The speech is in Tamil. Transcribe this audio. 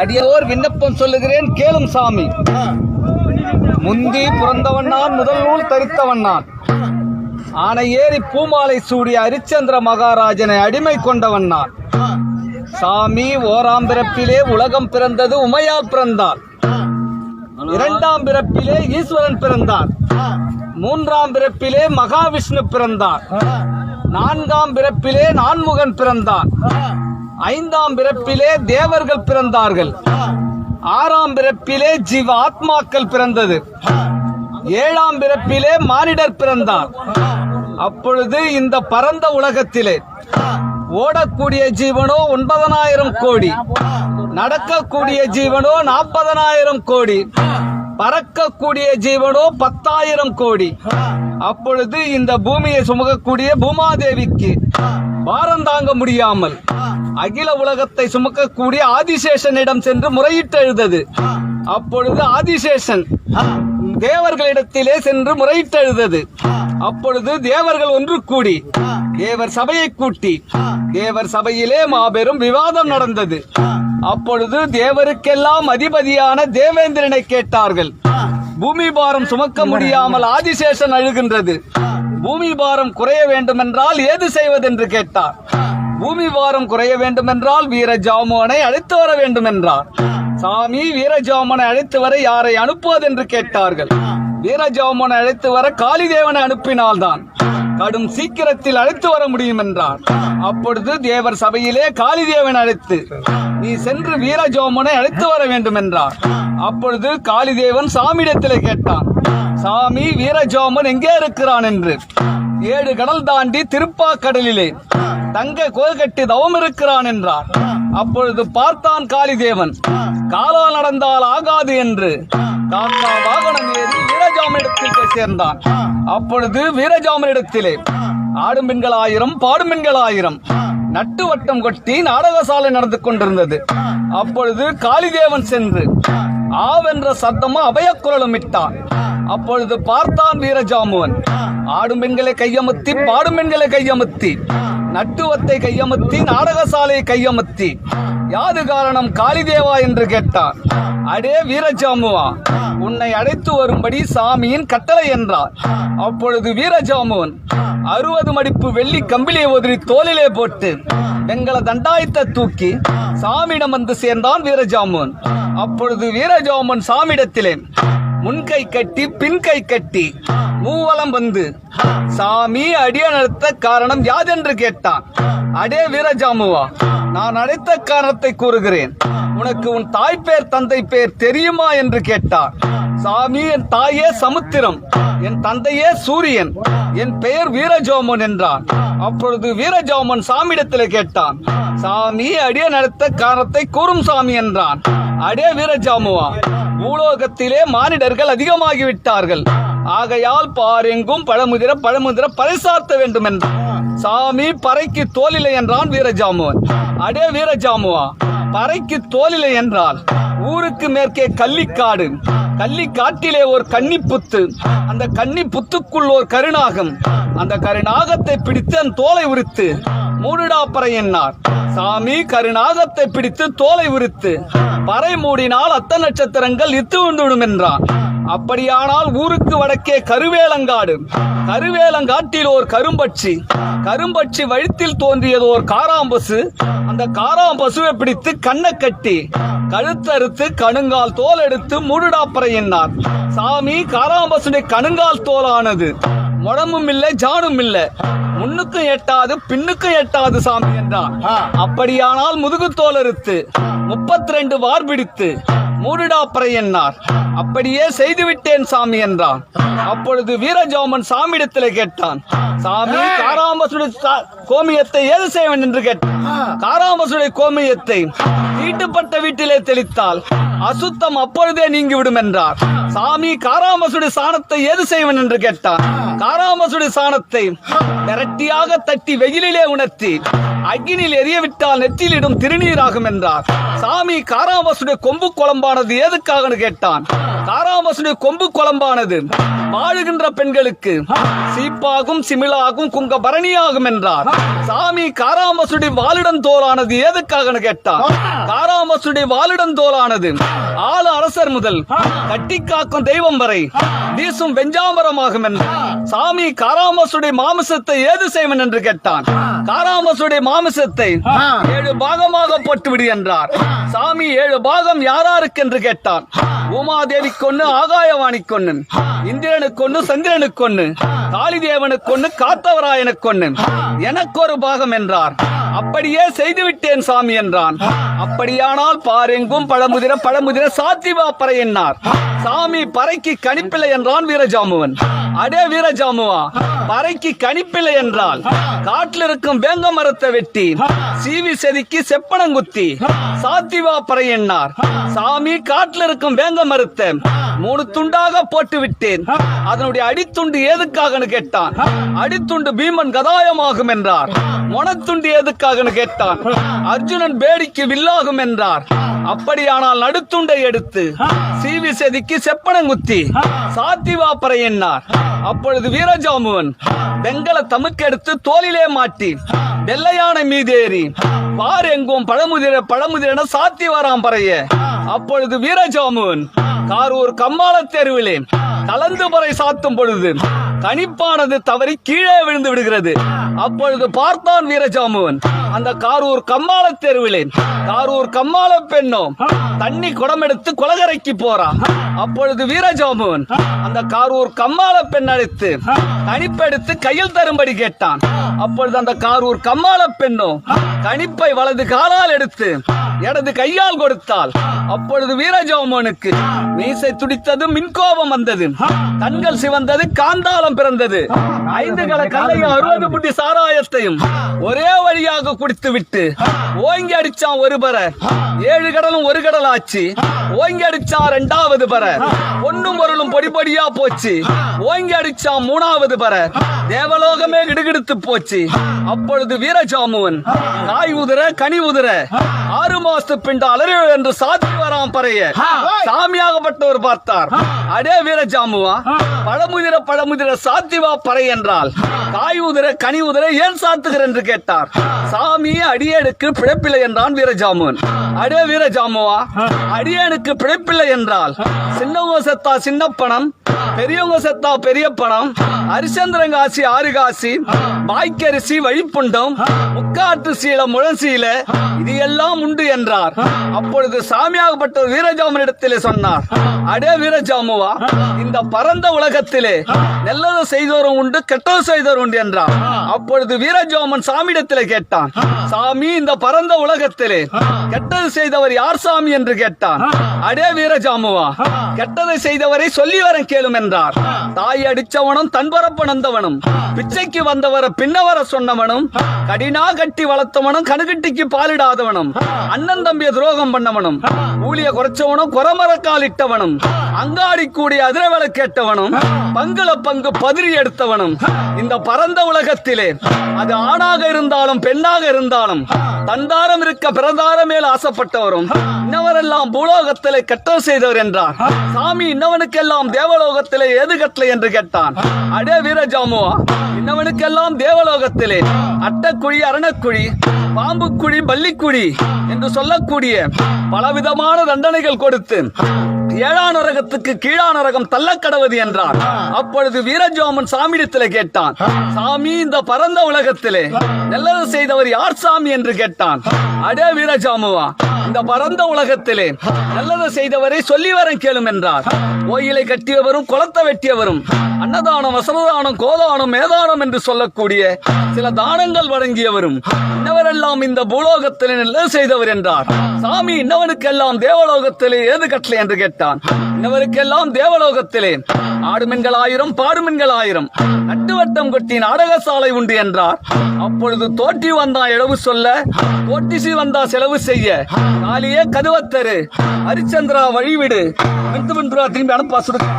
அடியோர் விண்ணப்பம் சொல்லுகிறேன் கேளும் சாமி. முந்தி பிறந்தவன் நான் முதல் நூல் தரித்தவன் நான். ஆனை ஏறி பூமாலை சூடிய அரிச்சந்திர மகாராஜனை அடிமை கொண்டவன் நான். சாமி ஓராம் பிறப்பிலே உலகம் பிறந்தது உமையால் பிறந்தார் இரண்டாம் பிறப்பிலே ஈஸ்வரன் பிறந்தார் மூன்றாம் பிறப்பிலே மகாவிஷ்ணு பிறந்தார் நான்காம் பிறப்பிலே நான்முகன் பிறந்தான். ஐந்தாம் பிறப்பிலே தேவர்கள் பிறந்தார்கள். ஆறாம் பிறப்பிலே ஜீவ ஆத்மாக்கள் பிறந்தது. ஏழாம் பிறப்பிலே மானிடர் பிறந்தார். அப்பொழுது இந்த பரந்த உலகத்திலே ஓடக்கூடிய ஜீவனோ ஒன்பதனாயிரம் கோடி நடக்கக்கூடிய ஜீவனோ நாற்பதனாயிரம் கோடி பறக்கக்கூடிய ஜீவனோ பத்தாயிரம் கோடி. அப்பொழுது இந்த பூமியை சுமக்கக்கூடிய பூமாதேவிக்கு பாரம் தாங்க முடியாமல் அகில உலகத்தை சுமக்கக்கூடிய ஆதிசேஷனிடம் சென்று முறையிட்டு எழுதது. அப்பொழுது ஆதிசேஷன் தேவர்களிடத்திலே சென்று முறையிட்டு எழுதது. அப்பொழுது தேவர்கள் ஒன்று கூடி தேவர் சபையை கூட்டி தேவர் சபையிலே மாபெரும் விவாதம் நடந்தது. அப்பொழுது தேவருக்கெல்லாம் அதிபதியான தேவேந்திரனை கேட்டார்கள். பூமி பாரம் சுமக்க முடியாமல் ஆதிசேஷன் அழுகின்றது. பூமி பாரம் குறைய வேண்டுமென்றால் ஏது செய்வதென்று கேட்டார். பூமி பாரம் குறைய வேண்டுமென்றால் வீர ஜாமுவனை அழைத்து வர வேண்டுமென்றார். சாமி வீரஜாமனை அழைத்து வர யாரை அனுப்புவதென்று கேட்டார்கள். வீரஜாமனை அழைத்து வர காளிதேவனை அனுப்பினால்தான். கடும் சீக்கிரத்தில் அழைத்து வர முடியும் என்றார் அப்பொழுது தேவர் சபையிலே காளிதேவன் அழைத்து நீ சென்று வீரஜோமனை அழைத்து வர வேண்டும் என்றார் அப்பொழுது காளிதேவன் சாமியிடத்தில் கேட்டான் சாமி வீரஜோமன் எங்கே இருக்கிறான் என்று? ஏழு கடல் தாண்டி திருப்பாக்கடலிலே தங்க கோல் தவம் இருக்கிறான் என்றார். அப்பொழுது பார்த்தான் காளிதேவன் காலால் நடந்தால் ஆகாது என்று. காக்கா வாகனம் ஏறி வீரஜாமனிடத்தில் சேர்ந்தான். அப்பொழுது வீரஜாமனிடத்திலே ஆடும் பெண்கள் ஆயிரம் பாடும் பெண்கள் ஆயிரம் நட்டு வட்டம் கொட்டி நாடகசாலை நடந்து கொண்டிருந்தது. அப்பொழுது காளிதேவன் சென்று ஆவென்ற சத்தமும் அபயக்குரலும் இட்டான். அப்பொழுது பார்த்தான் வீரஜாமுவன். ஆடும் பெண்களை கையமத்தி பாடும் பெண்களை கையமத்தி நட்டுவத்தை கையமத்தி நாடகசாலையை கையமுத்தி யாது காரணம் காளிதேவா என்று கேட்டான். அடே வீரஜாமுவா உன்னை அழைத்து வரும்படி சாமியின் கட்டளை என்றார். அப்பொழுது வீரஜாமுவன் அறுபது மடிப்பு வெள்ளி கம்பிலியை உதறி தோளிலே போட்டு எங்களை தண்டாயத்தை தூக்கி சாமியிடம் வந்து சேர்ந்தான் வீரஜாமுவன். அப்பொழுது வீரஜாமுவன் சாமியிடத்திலே முன்கை கட்டி பின்கை கட்டி மூவலம் வந்து சாமி அடிய நடத்த காரணம் யாதென்று கேட்டான். அடே வீரஜாமுவா நான் அழைத்த காரணத்தை கூறுகிறேன். உனக்கு உன் தாய் பேர் தந்தை பேர் தெரியுமா என்று கேட்டார். சாமி என் தாயே சமுத்திரம் என் தந்தையே சூரியன் என் பெயர் வீரஜோமன் என்றான் அப்பொழுது வீரஜோமன் சாமியிடத்தில் கேட்டான் சாமி அடிய நடத்த காரணத்தை கூறும் சாமி என்றான். அடே வீரஜாமுவா பூலோகத்திலே மானிடர்கள் அதிகமாகிவிட்டார்கள். ஆகையால் பாரெங்கும் பழமுதிர பழமுதிர பறைசார்த்த வேண்டும் என்றான். சாமி பறைக்கு தோலில்லை என்றான் வீரஜாமுவன். அடே வீரஜாமுவா பறைக்கு தோலில்லை என்றால் ஊருக்கு மேற்கே கள்ளிக்காடு கள்ளிக்காட்டிலே ஒரு கன்னிப்புத்து அந்த கன்னி புத்துக்குள் ஒரு கருநாகம். அந்த கருநாகத்தை பிடித்து அந்த தோலை உரித்து மூடுடா பறை என்னார். சாமி கருணாகத்தை பிடித்து தோலை உரித்து பறை மூடினால் அத்த நட்சத்திரங்கள் இத்து விடும் என்றான் அப்படியானால் ஊருக்கு வடக்கே கருவேலங்காடு. கருவேலங்காட்டில் ஒரு கரும்பட்சி. கரும்பட்சி வழித்தில் தோன்றியது ஒரு காராம்பசு. அந்த காராம்பசுவை பிடித்து கண்ணை கட்டி கழுத்தறுத்து கணுங்கால் தோல் எடுத்து மூடுடாப்பறை என்னார் சாமி காராம்பசுடைய கணுங்கால் தோலானது. முடமும் இல்லை ஜானும் இல்லை. முன்னுக்கும் எட்டாது பின்னுக்கும் எட்டாது சாமி என்றார். அப்படியானால் முதுகு தோல் அறுத்து முப்பத்தி ரெண்டு வார் பிடித்து மூடுடாப்பறை என்னார் அப்படியே செய்துவிட்டேன் சாமி என்றான். அப்பொழுது வீரஜோமன் சாமியிடத்திலே கேட்டான் சாமி காராம்பசுடைய சா- கோமியத்தை ஏது செய்வன் என்று கேட்டான் காராம்பசுடைய கோமியத்தை தீட்டுப்பட்ட வீட்டிலே தெளித்தால் அசுத்தம் அப்பொழுதே நீங்கிவிடும் என்றார். சாமி காராம்பசுடைய சாணத்தை ஏது செய்வன் என்று கேட்டான் காராமசுடி சாணத்தை விரட்டியாக தட்டி வெயிலிலே உணர்த்தி அக்கினில் எரியவிட்டால் நெற்றிலிடும் திருநீராகும் என்றார். சாமி காராமசுடைய கொம்பு குழம்பானது ஏதுக்காகன்னு கேட்டான். காராமசுடைய கொம்பு குழம்பானது வாழுகின்ற பெண்களுக்கு சீப்பாகும் சிமிழாகும் குங்க பரணியாகும் என்றார். சாமி காராமசுடி வாலிடம் தோலானது ஏதுக்காகன்னு கேட்டான் காராமசுடி வாலிடம் தோலானது ஆளு அரசர் முதல் கட்டி காக்கும் தெய்வம் வரை வீசும் வெஞ்சாமரமாகும் என்றார் சாமி காராமசுடைய மாமிசத்தை ஏது செய்வன் என்று கேட்டான். காராமசுடைய மாமிசத்தை ஏழு பாகமாக போட்டுவிடு என்றார். சாமி ஏழு பாகம் யாராருக்கு என்று கேட்டான். உமாதேவி கொன்னு ஆகாயவாணி கொன்னு காளிதேவனுக்கு ஒண்ணு காத்தவராயனுக்கு ஒண்ணு எனக்கு ஒரு பாகம் என்றார். அப்படியே செய்து விட்டேன் சாமி என்றான். அப்படியானால் பாரெங்கும் பழமுதிர பழமுதிர சாத்திவா பறை என்னார். சாமி பறைக்கு கணிப்பில்லை என்றான் வீரஜாமுவன். அடே வீரஜாமுவா பறைக்கு கணிப்பில்லை என்றால் காட்டில் இருக்கும் வேங்க மரத்தை வெட்டி சீவி செதுக்கி செப்பனங்குத்தி சாத்திவா பறையன்னார் சாமி காட்டில் இருக்கும் வேங்க மறுத்த மூணு துண்டாக போட்டு விட்டேன் அதனுடைய அடித்துண்டு ஏதுக்காகன்னு கேட்டான். அடித்துண்டு பீமன் கதாயமாகும் என்றார். மொனத்துண்டு ஏதுக்காகன்னு கேட்டான். அர்ஜுனன் பேடிக்கு வில்லாகும் என்றார். அப்படியானால் நடுத்துண்டை எடுத்து சீவி செதுக்கி செப்பனங்குத்தி சாத்திவா பறையன்னார் அப்பொழுது வீரஜாமுவன் வெங்கல தமுக்கெடுத்து தோலிலே மாட்டி. வெள்ளையானை மீதேறி பார் எங்கும் பழமுதிர பழமுதிரென சாத்தி வராம் பறைய. அப்பொழுது வீரஜாமுன் காரூர் கம்மாள தெருவிலே கலந்து பறை சாத்தும் பொழுது கணிப்பானது தவறி கீழே விழுந்து விடுகிறது. அப்பொழுது பார்த்தான் வீரஜாமுன் அந்த காரூர் கம்மாள தெருவிலே. காரூர் கம்மாள பெண்ணும் தண்ணி குடம் எடுத்து குலகரைக்கு போறா. அப்பொழுது வீரஜாமுவன் அந்த காரூர் கம்மாள பெண் அழைத்து கணிப்பெடுத்து கையில் தரும்படி கேட்டான். அப்பொழுது அந்த காரூர் கம்மாள பெண்ணும் கணிப்பை வலது காலால் எடுத்து இடது கையால் கொடுத்தால் அப்பொழுது வீரஜோமனுக்கு மீசை துடித்தது மின்கோபம் வந்தது. கண்கள் சிவந்தது காந்தாளம் பிறந்தது. ஐந்து கல கல்லையும் அறுபது புட்டி சாராயத்தையும் ஒரே வழியாக கண்டுபிடித்து விட்டு ஓங்கி அடிச்சான் ஒரு பர ஏழு கடலும் ஒரு கடல் ஆச்சு ஓங்கி அடிச்சான் ரெண்டாவது பர பொண்ணும் பொருளும் பொடிபடியா போச்சு. ஓங்கி அடிச்சான் மூணாவது பர தேவலோகமே கிடுகிடுத்து போச்சு. அப்பொழுது வீரஜாமுவன் நாய் உதிர கனி உதிர ஆறு மாசத்து பிண்ட அலறி என்று சாத்தி வராம் பறைய சாமியாகப்பட்டவர் பார்த்தார். அடே வீரஜாமுவா பழமுதிர பழமுதிர சாத்திவா பறை என்றால் காய் உதிர கனி உதிர ஏன் சாத்துகிற என்று கேட்டார். சாமி அடியேனுக்கு பிழைப்பில்லை என்றான் வீரஜாமுவன் அடே வீரஜாமுவா அடியேனுக்கு பிழைப்பில்லை என்றால் சின்னவங்க செத்தா சின்ன பணம் பெரியவங்க செத்தா பெரிய பணம். ஹரிச்சந்திரங்காசி ஆறு காசி பாய்க்கரிசி வழிப்புண்டம் முக்காட்டு சீல முழசீல இது எல்லாம் உண்டு என்றார். அப்பொழுது சாமியாகப்பட்ட வீரஜாமனிடத்திலே சொன்னார் அடே வீரஜாமுவா இந்த பரந்த உலகத்திலே நல்லது செய்தோரும் உண்டு கெட்டது செய்தோரும் உண்டு என்றார். அப்பொழுது வீரஜாமன் சாமியிடத்திலே கேட்டான் சாமி இந்த பரந்த உலகத்திலே கெட்டது செய்தவர் யார் சாமி என்று கேட்டான். அடே வீரஜாமுவா கெட்டதை செய்தவரை சொல்லி வர கேளும் என்றார். தாய் அடிச்சவனும் தன்பரப்பு நந்தவனும். பிச்சைக்கு வந்தவர பின்னவர சொன்னவனும். கடினா கட்டி வளர்த்தவனும் கணுகட்டிக்கு பாலிடாதவனும். அண்ணன் தம்பிய துரோகம் பண்ணவனும். ஊழிய குறைச்சவனும் குறமரக்கால் இட்டவனும். அங்காடி கூடிய அதிரவள கேட்டவனும். பங்குல பங்கு பதிரி எடுத்தவனும். இந்த பரந்த உலகத்திலே அது ஆணாக இருந்தாலும் பெண்ணாக இருந்தாலும் தந்தாரம் இருக்க பிரதாரம் மேல் ஆசைப்பட்டவரும். இன்னவரெல்லாம் பூலோகத்திலே கெட்டது செய்தவர் என்றார் சாமி இன்னவனுக்கெல்லாம் தேவலோகத்திலே ஏது கட்டளை என்று கேட்டான். அடே வீரஜாமுவா இன்னவனுக்கெல்லாம் தேவலோகத்திலே அட்டக்குழி அரணக்குழி பாம்புக்குழி பள்ளிக்குழி என்று சொல்லக்கூடிய பலவிதமான தண்டனைகள் கொடுத்து ஏழாம் நரகத்துக்கு கீழான நரகம் தள்ளக்கடவது என்றார் அப்பொழுது வீரஜோமன் சாமியிடத்திலே கேட்டான். சாமி இந்த பரந்த உலகத்திலே நல்லது செய்தவர் யார் சாமி என்று கேட்டான். அடே வீரஜாமுவா இந்த பரந்த உலகத்திலே நல்லது செய்தவரை சொல்லி வரம் கேளும் என்றார் கோயிலை கட்டியவரும் குளத்தை வெட்டியவரும் அன்னதானம் வசனதானம் கோதானம் மேதானம் என்று சொல்லக்கூடிய சில தானங்கள் வழங்கியவரும் இன்னவரெல்லாம் இந்த பூலோகத்திலே நல்லது செய்தவர் என்றார். சாமி இன்னவனுக்கெல்லாம் தேவலோகத்திலே ஏது கட்டளை என்று கேட்டான். இன்னவருக்கெல்லாம் தேவலோகத்திலே ஆடுமென்கள் ஆயிரம் பாடுமென்கள் ஆயிரம் நட்டுவட்டம் கொட்டி நாடகசாலை உண்டு என்றார். அப்பொழுது தோற்றி வந்தா இழவு சொல்ல தோட்டிசி வந்தா செலவு செய்ய காலியே கதுவத்தரு. ஹரிச்சந்திரா வழிவிடு. திரும்பி அனுப்பா சுடுக்கா